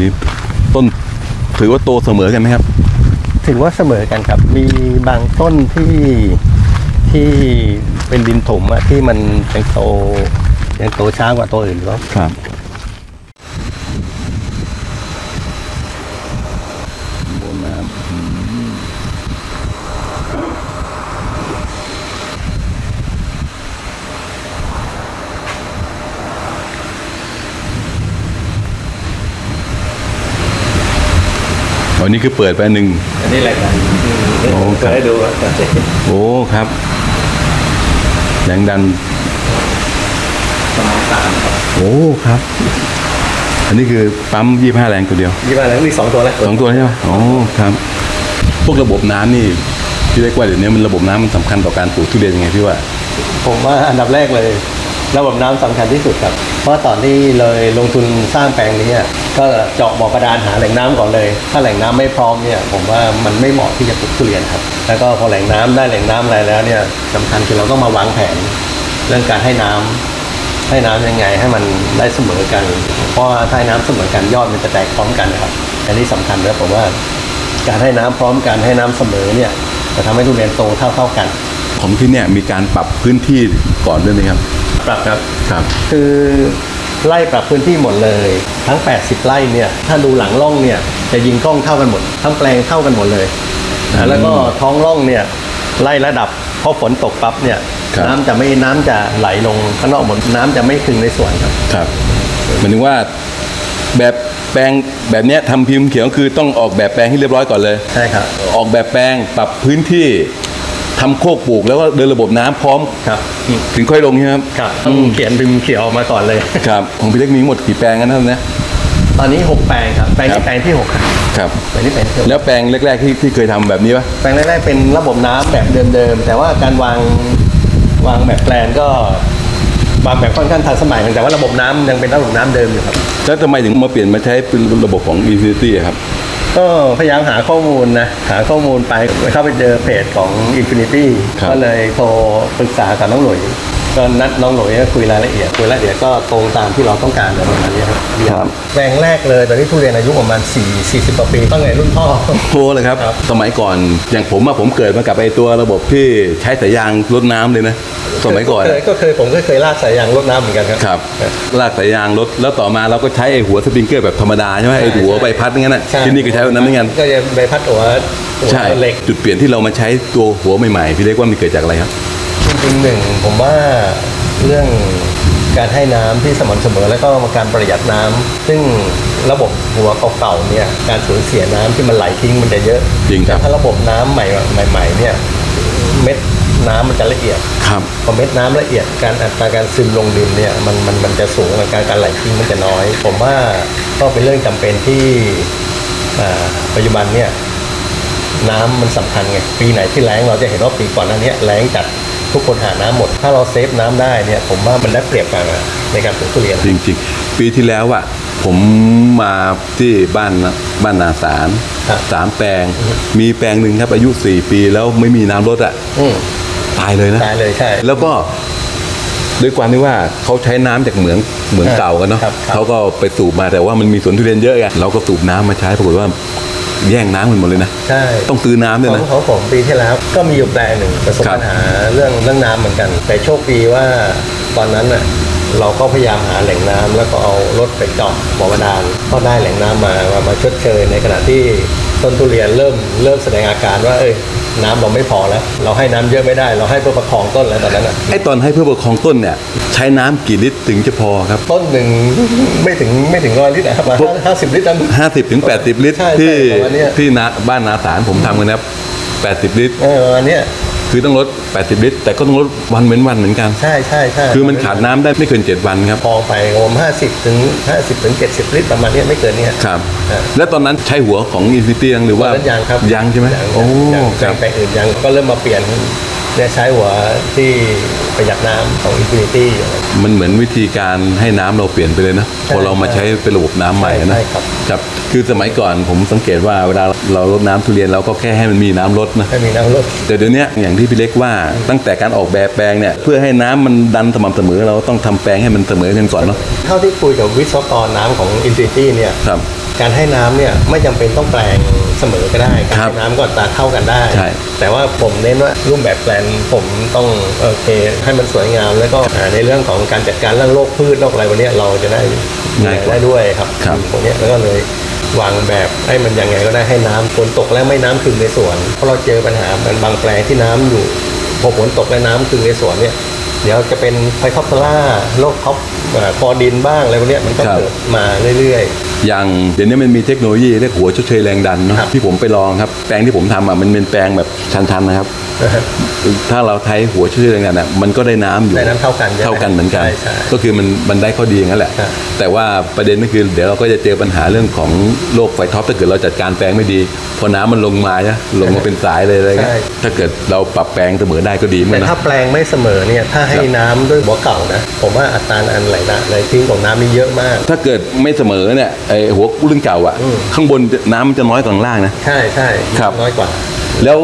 นี่ต้นถือว่าโตเสมอกันไหมครับ ถือว่าเสมอกันครับ มีบางต้นที่ที่เป็นดินถมอะที่มันยังโตยังโตช้ากว่าตัวอื่นก็ครับโบ วันนี้คือเปิดไปหนึ่งอันนี้แหละครับโอ้ครับเคยให้ดูครับโอ้ครับแรงดันประมาณสามครับโอ้ครับ อันนี้คือปั๊มยี่ห้าแรงตัวเดียวยี่ห้อแล้วมีสองตัวแล้วสองตัวใช่ไหมอ๋อครับ พวกระบบน้ำนี่พี่เรียกว่าเดี๋ยวนี้มันระบบน้ำมันสำคัญต่อการปลูกทุเรียนยังไงพี่ว่า ผมว่าอันดับแรกเลย ระบบน้ำสำคัญที่สุดครับ เพราะตอนที่เลยลงทุนสร้างแปลงนี้ก็เจาะบ่อกระดานหาแหล่งน้ำก่อนเลย ถ้าแหล่งน้ำไม่พร้อมเนี่ยผมว่ามันไม่เหมาะที่จะปลูกทุเรียนครับ แล้วก็พอแหล่งน้ำได้แหล่งน้ำอะไรแล้วเนี่ยสำคัญคือเราต้องมาวางแผนเรื่องการให้น้ำให้น้ำยังไงให้มันได้เสมอกัน เพราะว่าถ้าให้น้ำเสมอกันยอดมันจะแตกพร้อมกันครับอันนี้สำคัญนะผมว่าการให้น้ำพร้อมกันให้น้ำเสมอเนี่ยจะทำให้ทุเรียนโตเท่าเท่าๆกัน ของที่เนี่ยมีการปรับพื้นที่ก่อนด้วยไหมครับ ปรับครับ ครับ คือไล่ปรับพื้นที่หมดเลย ทั้ง 80 ไร่เนี่ย ถ้าดูหลังร่องเนี่ย จะยิงกล้องเท่ากันหมด ทั้งแปลงเท่ากันหมดเลยนะแล้วก็ท้องร่องเนี่ย ไล่ระดับพอฝนตกปั๊บเนี่ย ครับ น้ำจะไม่น้ำจะไหลลงข้างนอกหมดน้ำจะไม่คึงในสวนครับ ครับหมายถึงว่าแบบแปลงแบบเนี้ยทำพิมพ์เขียวคือต้องออกแบบแปลงให้เรียบร้อยก่อนเลย ใช่ครับ ออกแบบแปลงปรับพื้นที่ ทำโคกปลูกแล้วก็เดินระบบน้ำพร้อม ครับถึงค่อยลงใช่ไหมครับ ครับต้องเขียนพิมพ์เขียวออกมาก่อนเลย ครับของพี่เล็กมีทั้งหมดกี่แปลงกันนะครับเนี่ย ตอนนี้ 6 แปลงครับ แปลงครัที่บ แปลงที่6ครับครับ แปลงที่แปลงที่หกแล้วแปลงแรก ๆ ที่ที่เคยทำแบบนี้ปะแปลงแรกๆเป็นระบบน้ำแบบเดิมๆ แต่ว่าการวางวางแบบแปลนก็วางแบบค่อนข้างทันสมัยแต่ว่าระบบน้ำยังเป็นระบบน้ำเดิมอยู่ครับ แล้วทำไมถึงมาเปลี่ยนมาใช้เป็นระบบของ Infinity อะครับ ก็พยายามหาข้อมูลนะ หาข้อมูลไปเข้าไปเจอเพจของ Infinity ครับ ก็เลยโทรปรึกษากับน้องหลุย ก็นัดน้องหลุยก็คุยรายละเอียดคุยรายละเอียดก็ตรงตามที่เราต้องการเลยประมาณนี้ครับครับแปลงแรกเลยตอนนี้ทุเรียนอายุประมาณ4 40กว่าปีตั้งแต่รุ่นพ่อโทรเลยครับครับ สมัยก่อนอย่างผมอะผมเกิดมากับไอตัวระบบที่ใช้สายยางรดน้ำเลยนะสมัยก่อนเคอะยก็เคยผมก็เคยลากสายยางรดน้ำเหมือนกันครับครับลากสายยางรถแล้วต่อมาเราก็ใช้ไอ้หัวสปริงเกอร์แบบธรรมดาใช่ไหมไอ้หัวใบพัดงั้นน่ะใช่ที่นี่ก็ใช้แบบนั้นเหมือนกันก็จะใบพัดหัวหัวใช่เหล็กจุดเปลี่ยนที่เรามาใช้ตัวหัวใหม่ๆพี่เรียกว่ามันเกิดจากอะไรครับ จริงๆหนึ่งผมว่าเรื่องการให้น้ำที่สม่ำเสมอแล้วก็การประหยัดน้ำซึ่งระบบหัวเก่าๆเนี่ยการสูญเสียน้ำที่มันไหลทิ้งมันจะเยอะจริงครับแต่ถ้าระบบน้ำใหม่ใหม่ๆเนี่ยเม็ดน้ำมันจะละเอียดครับพอเม็ดน้ำละเอียดการอัตราการซึมลงดินเนี่ยมันมันมันจะสูงการการไหลทิ้งมันจะน้อย ผมว่าก็เป็นเรื่องจำเป็นที่อ่าปัจจุบันเนี่ยน้ำมันสำคัญไงปีไหนที่แล้งเราจะเห็นว่าปีก่อนหน้านี้แล้งจัด ทุกคนหาน้ำหมด ถ้าเราเซฟน้ำได้เนี่ยผมว่ามันได้เปรียบกันอะในการปลูกทุเรียนจริงๆ ปีที่แล้วอะผมมาที่บ้านนะบ้านนาสารครับสามแปลง มีแปลงหนึ่งครับอายุ4ปีแล้วไม่มีน้ำรดอะอืมตายเลยนะตายเลยใช่ แล้วก็ด้วยความที่ว่าเขาใช้น้ำจากเหมืองเหมืองเก่ากันเนาะครับครับเขาก็ไปสูบมาแต่ว่ามันมีสวนทุเรียนเยอะไงเราก็สูบน้ำมาใช้ปรากฏว่า แย่งน้ำมันหมดเลยนะ ใช่ต้องซื้อน้ำด้วยขอนะงของผมปีที่แล้วก็มีอยู่แปลงหนึ่งประสบครับปัญหาเรื่องเรื่องน้ำเหมือนกัน แต่โชคดีว่าตอนนั้นน่ะ เราก็พยายามหาแหล่งน้ำแล้วก็เอารถไปเจาะบ่อบาดาลก็ได้แหล่งน้ำมามามาชดเชยในขณะที่ต้นทุเรียนเริ่มเริ่มแสดงอาการว่าเอ้ยน้ำเราไม่พอแล้ว เราให้น้ำเยอะไม่ได้ เราให้เพื่อประคองต้นแล้วตอนนั้นน่ะไอ้ตอนให้เพื่อประคองต้นเนี่ยใช้น้ำกี่ลิตรถึงจะพอครับ ต้นหนึ่งไม่ถึงไม่ถึงร้อยลิตรนะครับมาพวกห้าสิบลิตรนั้น50ถึง80ลิตรใช่ใช่ที่ประมาณเนี้ยที่นาบ้านนาสารผมทำกันนะครับ80ลิตรเออประมาณเนี้ย คือต้องลด 80 ลิตร แต่ก็ต้องลดวันเว้นวันเหมือนกัน ใช่ใช่ใช่คือมันขาดน้ำได้ไม่เกิน 7 วันครับ พอไปผมห้าสิบถึงห้าสิบถึงเจ็ดสิบลิตรประมาณเนี้ยไม่เกินเนี้ยครับครับ แล้วตอนนั้นใช้หัวของอินฟิเตียงหรือว่าตอนนั้นยังครับยังใช่ไหมยังโอ้ยังคยัรังบแปลงอื่นยังก็เริ่มมาเปลี่ยน เนี่ยใช้หัวที่ประหยัดน้ำของ Infinity มันเหมือนวิธีการให้น้ำเราเปลี่ยนไปเลยนะ พอเรามาใช้เป็นระบบน้ำใหม่นะใช่ครับ ครับคือสมัยก่อนผมสังเกตว่าเวลาเรารดน้ำทุเรียนเราก็แค่ให้มันมีน้ำรดนะ ให้มีน้ำลด แต่เดี๋ยวนี้อย่างที่พี่เล็กว่าตั้งแต่การออกแบบแปลงเนี่ยเพื่อให้น้ำมันดันสม่ำเสมอเราต้องทำแปลงให้มันเสมอกันก่อนเนาะ เท่าที่คุยกับวิศวกรน้ำของ Infinity เนี่ย ครับ การให้น้ำเนี่ยไม่จำเป็นต้องแปลงเสมอก็ได้การครับให้น้ำก็อัตราเท่ากันได้ ใช่แต่ว่าผมเน้นว่ารูปแบบแปลนผมต้องโอเคให้มันสวยงาม แล้วก็อ่าในเรื่องของการจัดการเรื่องโรคพืชโรคอะไรวันนี้ยเราจะได้ง่ายกว่าได้ด้วยครับครับ ตรงเนี้ยแล้วก็เลยวางแบบให้มันยังไงก็ได้ให้น้ำฝนตกแล้วไม่น้ำคึงในสวนเพราะเราเจอปัญหามันบางแปลงที่น้ำอยู่พอฝนตกแล้วน้ำคึงในสวนเนี่ยเดี๋ยวจะเป็นไฟท็อปซาร่าโรคท็อปเอ่อคอดินบ้างอะไรพวกเนี้ยมันก็ครับ เกิด มาเรื่อย อย่างเดี๋ยวนี้มันมีเทคโนโลยีเรียกหัวชดเชยแรงดันเนาะครับที่ผมไปลองครับแปลงที่ผมทำอะมันเป็นแปลงแบบชันๆนะครับ ถ้าเราใช้หัวชดเชยแรงดันอะมันก็ได้น้ำอยู่ได้น้ำเท่ากันใช่ไหมเท่ากันเหมือนกัน ใช่ใช่ ก็คือมันมันได้ข้อดีอย่างนั้นแหละ ครับ แต่ว่าประเด็นก็คือเดี๋ยวเราก็จะเจอปัญหาเรื่องของโรคไฟท็อปถ้าเกิดเราจัดการแปลงไม่ดี พอน้ำมันลงมานะลงมาเป็นสายเลยอะไรเงี้ยใช่ถ้าเกิดเราปรับแปลงเสมอได้ก็ดีเหมือนแต่กันถ้านะแปลงไม่เสมอเนี่ยถ้าให้ครับน้ำด้วยหัวเก่านะผมว่าอัตราอันไหลนะไหลทิ้งของน้ำนี่เยอะมาก ถ้าเกิดไม่เสมอเนี่ยไอหัวรุ่นเก่าอะ อืม ข้างบนน้ำมันจะน้อยกว่าข้างล่างนะ ใช่ใช่ครับ น้อยกว่าแล้ว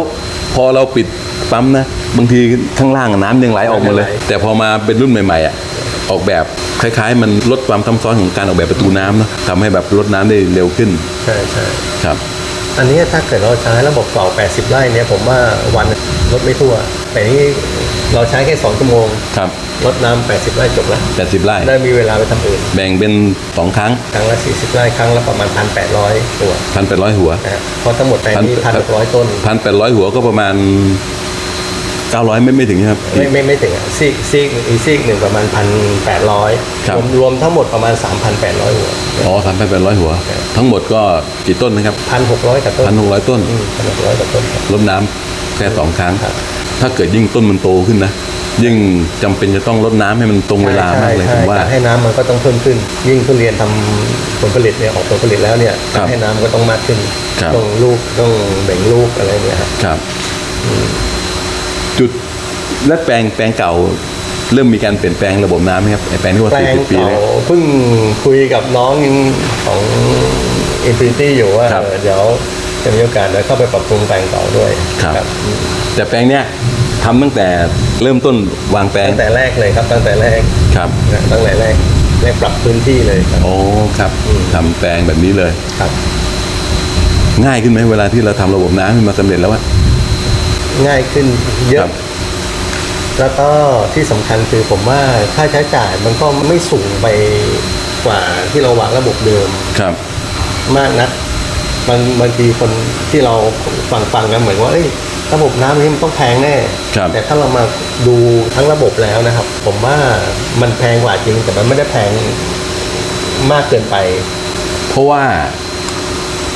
พอเราปิดปั๊มนะ บางทีข้างล่างน้ำยังไหลออกมาเลยไหลแต่พอมาเป็นรุ่นใหม่ๆอะออกแบบคล้าย ๆ มันลดความซับซ้อนของการออกแบบประตูน้ำเนอะทำให้แบบลดน้ำได้เร็วขึ้นใช่ใช่ ครับ อันนี้ถ้าเกิดเราใช้ระบบเก่า 80 ไร่เนี่ยผมว่าวันลดไม่ทั่ว แต่นี่เราใช้แค่ 2 ชั่วโมงครับลดน้ำ80 ไร่จบแล้ว80 ไร่ ได้มีเวลาไปทำอื่น แบ่งเป็นสองครั้ง ครั้งละ 40 ไร่ ครั้งละประมาณ 1,800ตัวพันแปดร้อยหัวนะฮะเพราะทั้งหมดแปลงนี้1,600 ต้นพันแปดร้อยหัวก็ประมาณ เก้าร้อยไม่ไม่ถึงนะครับ ไม่ไม่ไม่ถึงอะซีกซีกอีกซีกหนึ่งประมาณครั1,800บรวมรวมทั้งหมดประมาณ3,800หัวอ๋อสามพันแปดร้อยหัว ทั้งหมดก็กี่ต้นนะครับ1,600กับต้นพันหกร้อยต้นอืม1,600กับต้นครับลดน้ำแค่สองครั้ง ครับ ถ้าเกิดยิ่งต้นมันโตขึ้นนะ ยิ่งจำเป็นจะต้องลดน้ำให้มันตรงเวลามากเลยใช่ผมใช่ว่า การให้น้ำมันก็ต้องเพิ่มขึ้น ยิ่งทุเรียนทำผลผลิตเนี่ยออกผลผลิตแล้วเนี่ยครักาบรให้น้ำก็ต้องมากขึ้นครับ ต้องลูกต้องแบ่งลูกอะไรเนี่ยครับ ครับ จุดและแปลงแปลงเก่า เริ่มมีการเปลี่ยนแปลงระบบน้ำไหมครับไอแปลงที่ว่าแปลสี่งสิบปีเก่าแล้ว เพิ่งคุยกับน้องของ Infinity อยู่ว่าครับ เออเดี๋ยวจะมีโอกาสเดี๋ยวเข้าไปปรับปรุงแปลงเก่าด้วยครับอืมแต่แปลงเนี้ยทำตั้งแต่เริ่มต้นวางแปลงตั้งแต่แรกเลยครับตั้งแต่แรกครับนะตั้งแต่แรกแรกปรับพื้นที่เลยครับ โอ้ครับทำแปลงแบบนี้เลย ครับ ง่ายขึ้นไหมเวลาที่เราทำระบบน้ำขึ้นมาสำเร็จแล้วว่า ง่ายขึ้นเยครัอะ บ แล้วก็ที่สำคัญคือผมว่าค่าใช้จ่ายมันก็ไม่สูงไปกว่าที่เราวางระบบเดิมครับ มากนะบางบางทีคนที่เราฟังฟังกันเหมือนว่าเอ้ยระบบน้ำนี้มันต้องแพงแน่ ครับ แต่ถ้าเรามาดูทั้งระบบแล้วนะครับ ผมว่ามันแพงกว่าจริงแต่มันไม่ได้แพงมากเกินไป เพราะว่า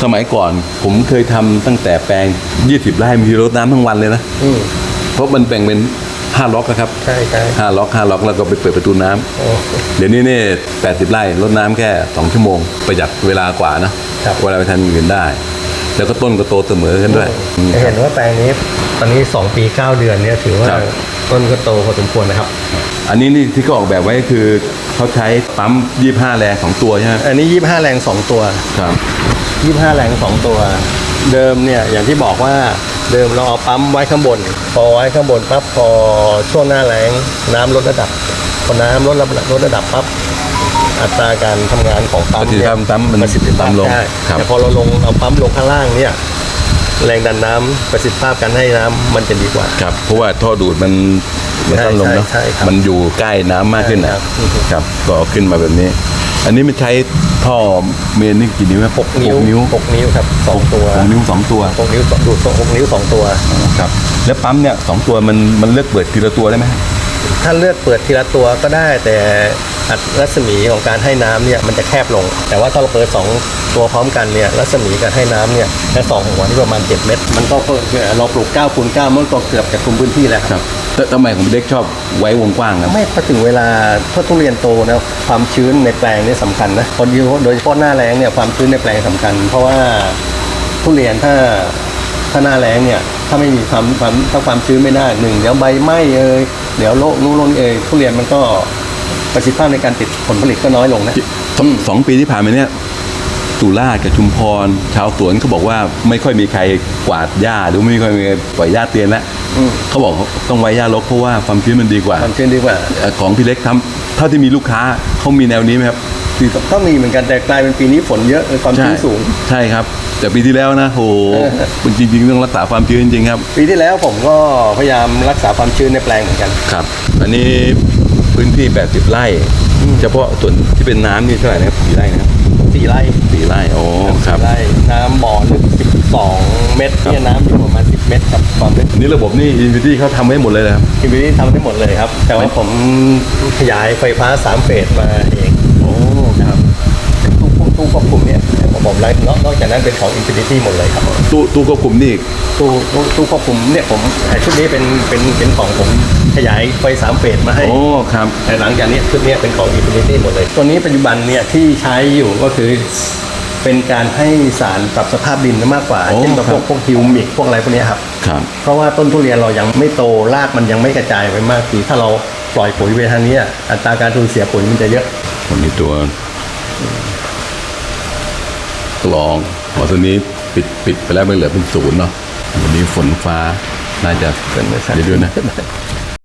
สมัยก่อนผมเคยทำตั้งแต่แปลง 20ไร่มีรดน้ำทั้งวันเลยนะ อืมเพราะมันแบ่งเป็น5ล็อกนะครับใช่ใช่5ล็อก5ล็อกแล้วก็ไปเปิดประตูน้ำโอ้ เดี๋ยวนี้เนี่ย80ไร่รดน้ำแค่2ชั่วโมง ประหยัดเวลากว่านะครับ เวลาไปทำอย่างอื่นได้ แล้วก็ต้นก็โตเสมอกันด้วยอืม จะเห็นว่าแปลงนี้ตอนนี้ 2 ปี 9 เดือนเนี่ยถือว่าครับ ต้นก็โตพอสมควรนะครับ อันนี้นี่ที่เขาออกแบบไว้คือ เขาใช้ปั๊ม25 แรงของตัวใช่ไหมอันนี้ 25 แรง 2 ตัว ครับ 25 แรง 2 ตัว เดิมเนี่ยอย่างที่บอกว่าเดิมเราเอาปั๊มไว้ข้างบน พอไว้ข้างบนปั๊บพอช่วงหน้าแรงน้ำลดระดับพอน้ำลดระดับลดระดับปั๊บอัตราการทำงานของปั๊มประสิทธิภาพปั๊มมันประสิทธิภาพต่ำลงได้ครับแต่พอเราลงเอาปั๊มลงข้างล่างเนี่ยแรงดันน้ำประสิทธิภาพการให้น้ำมันจะดีกว่าครับเพราะว่าท่อดูดมัน มันใช่สั้นลงเนาะใช่ใช่ครับมันอยู่ใกล้น้ำมากขึ้นใช่นะครับอือฮึครับก็เอาขึ้นมาแบบนี้ อันนี้มันใช้ท่อเมนนี่กี่นิ้วครับหกนิ้วหกนิ้วหกนิ้วครับสองตัวหกนิ้วสองตัวหกนิ้วสองดูดสองหกนิ้วสองตัว ครับ แล้วปั๊มเนี่ยสองตัวมันมันเลือกเปิดทีละตัวได้ไหม ถ้าเลือกเปิดทีละตัวก็ได้แต่อัตรัศมีของการให้น้ำเนี่ยมันจะแคบลง แต่ว่าถ้าเราเปิดสองตัวพร้อมกันเนี่ยรัศมีการให้น้ำเนี่ยแค่สองหัวนี่ประมาณ 7 เมตร มันก็เพิ่มเราปลูก9คูณ9มันก็เกือบจะคลุมพื้นที่แล้วครับ แต่ทำไมผมเด็กชอบไว้วงกว้างครับไม่พอถึงเวลาถ้าทุเรียนโตนะความชื้นในแปลงนี่สำคัญนะพอดีโดยเฉพาะหน้าแรงเนี่ยความชื้นในแปลงสำคัญ เพราะว่าทุเรียนถ้าถ้าหน้าแรงเนี่ยถ้าไม่มีความความถ้าความชื้นไม่ได้หนึ่งเดี๋ยวใบไหม้เอ่ยเดี๋ยวโรคนู้นโรคนี้เอ่ยทุเรียนมันก็ประสิทธิภาพในการติดผลผลิตก็น้อยลงนะสองสองปีที่ผ่านมาเนี่ยสุราษฎร์กับชุมพร ชาวสวนเขาบอกว่าไม่ค่อยมีใครกวาดหญ้าหรือไม่ค่อยมีใครปล่อยหญ้าเตียนแล้วอืม เขาบอกต้องไว้หญ้ารกเพราะว่าความชื้นมันดีกว่า ความชื้นดีกว่าเอ่อของพี่เล็กทำเท่าที่มีลูกค้าเขามีแนวนี้ไหมครับปีก็มีเหมือนกันแต่กลายเป็นปีนี้ฝนเยอะความชื้นสูง ใช่ครับ แต่ปีที่แล้วนะโหมันจริงๆต้องรักษาความชื้นจริงๆครับ ปีที่แล้วผมก็พยายามรักษาความชื้นในแปลงเหมือนกันครับ อันนี้พื้นที่ 80 ไร่ เฉพาะส่วนที่เป็นน้ำนี่เท่าไหร่นะครับกี่ไร่นะครับสี่ไร่สี่ไร่โอ้ครับสี่ไร่น้ำบ่อลึก12 เมตรเนี่ยน้ำอยู่ประมาณ10 เมตรครับความลึกอันนี้ระบบนี่อินฟินิตี้เขาทำให้หมดเลยนะครับทีวีทำได้หมดเลยครับ แต่ว่าผมขยายไฟฟ้า3เฟสมาเองโอ้ครับตู้ตู้ควบคุมเนี่ยของผมไล่นอกนอกจากนั้นเป็นของ Infinity หมดเลยครับตู้ตู้ควบคุมนี่ตู้ตู้ตู้ควบคุมเนี่ยผมไอ้ชุดนี้เป็นเป็นเป็นของผมขยายไฟสามเฟสมาให้โอ้ครับแต่หลังจากนี้ชุดเนี้ยเป็นของ Infinity หมดเลย ตัวนี้ปัจจุบันเนี่ยที่ใช้อยู่ก็คือ เป็นการให้สารปรับสภาพดินมากกว่าโอ้เช่นกับคพรัวบกพวกฮิวมิกพวกอะไรพวกเนี้ยครับ ครับ เพราะว่าต้นทุเรียนเรายังไม่โตรากมันยังไม่กระจายไปมากทีถ้าเราปล่อยปุ๋ยไปทางนี้อะอัตราการสูญเสียปุ๋ยมันจะเยอะ วันนี้ตัวกลองพอตัวนี้ปิดปิดไปแล้วไม่เหลือเป็นศูนย์เนาะวันนี้ฝนฟ้าน่าจะเป็นไม่ใช่เดี๋ยวดูนะ